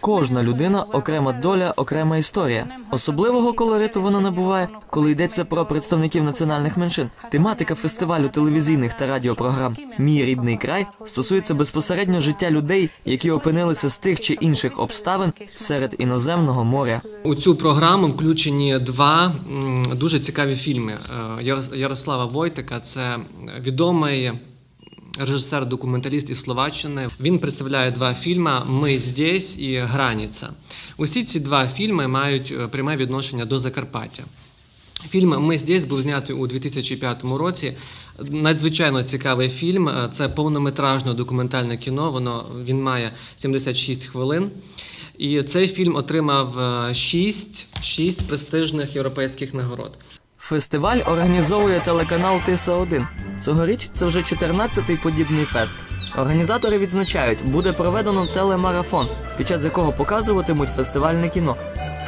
Кожна людина окрема доля, окрема історія. Особливого колориту вона набуває, коли йдеться про представників національних меншин. Тематика фестивалю телевізійних та радіопрограм Мій рідний край стосується безпосередньо життя людей, які опинилися з тих чи інших обставин серед іноземного моря. У цю програму включені два дуже цікаві фільми. Е, Ярос- Ярослава Войтика це відомий режисер-документаліст із Словаччини. Він представляє два фільми Ми здесь і Границя. Усі ці два фільми мають е, пряме відношення до Закарпаття. Фільм Ми здесь був знятий у 2005 році. Надзвичайно цікавий фільм. Е, Це повнометражне документальне кіно. Воно він має 76 хвилин. І цей фільм отримав 6, 6 престижних європейських нагород. Фестиваль організовує телеканал Тиса 1 Цьогоріч це вже 14-й подібний фест. Організатори відзначають, буде проведено телемарафон, під час якого показуватимуть фестивальне кіно.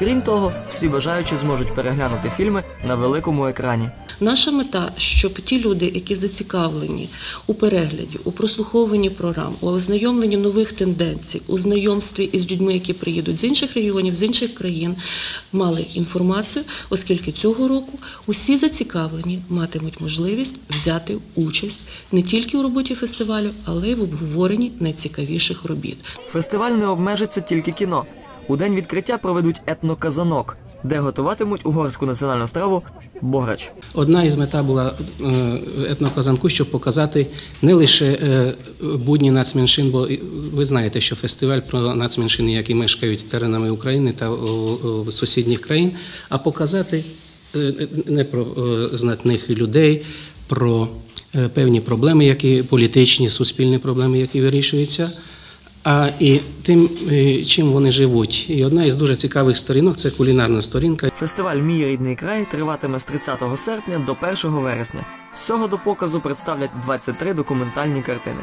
Крім того, всі бажаючі зможуть переглянути фільми на великому екрані. Наша мета, щоб ті люди, які зацікавлені у перегляді, у прослуховуванні програм, у ознайомленні нових тенденцій, у знайомстві із людьми, які приїдуть з інших регіонів, з інших країн, мали інформацію, оскільки цього року усі зацікавлені матимуть можливість взяти участь не тільки у роботі фестивалю, але й в обговоренні найцікавіших робіт. Фестиваль не обмежиться тільки кіно. У день відкриття проведуть етноказанок, де готуватимуть угорську національну страву бограч. Одна із мета була е, етноказанку, щоб показати не лише е, будні нацменшин, бо ви знаєте, що фестиваль про нацменшини, які мешкають теренами України та сусідніх країн, а показати е, не про знатних людей, про певні проблеми, які політичні, суспільні проблеми, які вирішуються. А і тим, е, чим вони живуть. І одна із дуже цікавих сторінок це кулінарна сторінка. Фестиваль Мій рідний край триватиме з 30 серпня до 1 вересня. Всього до показу представлять 23 документальні картини.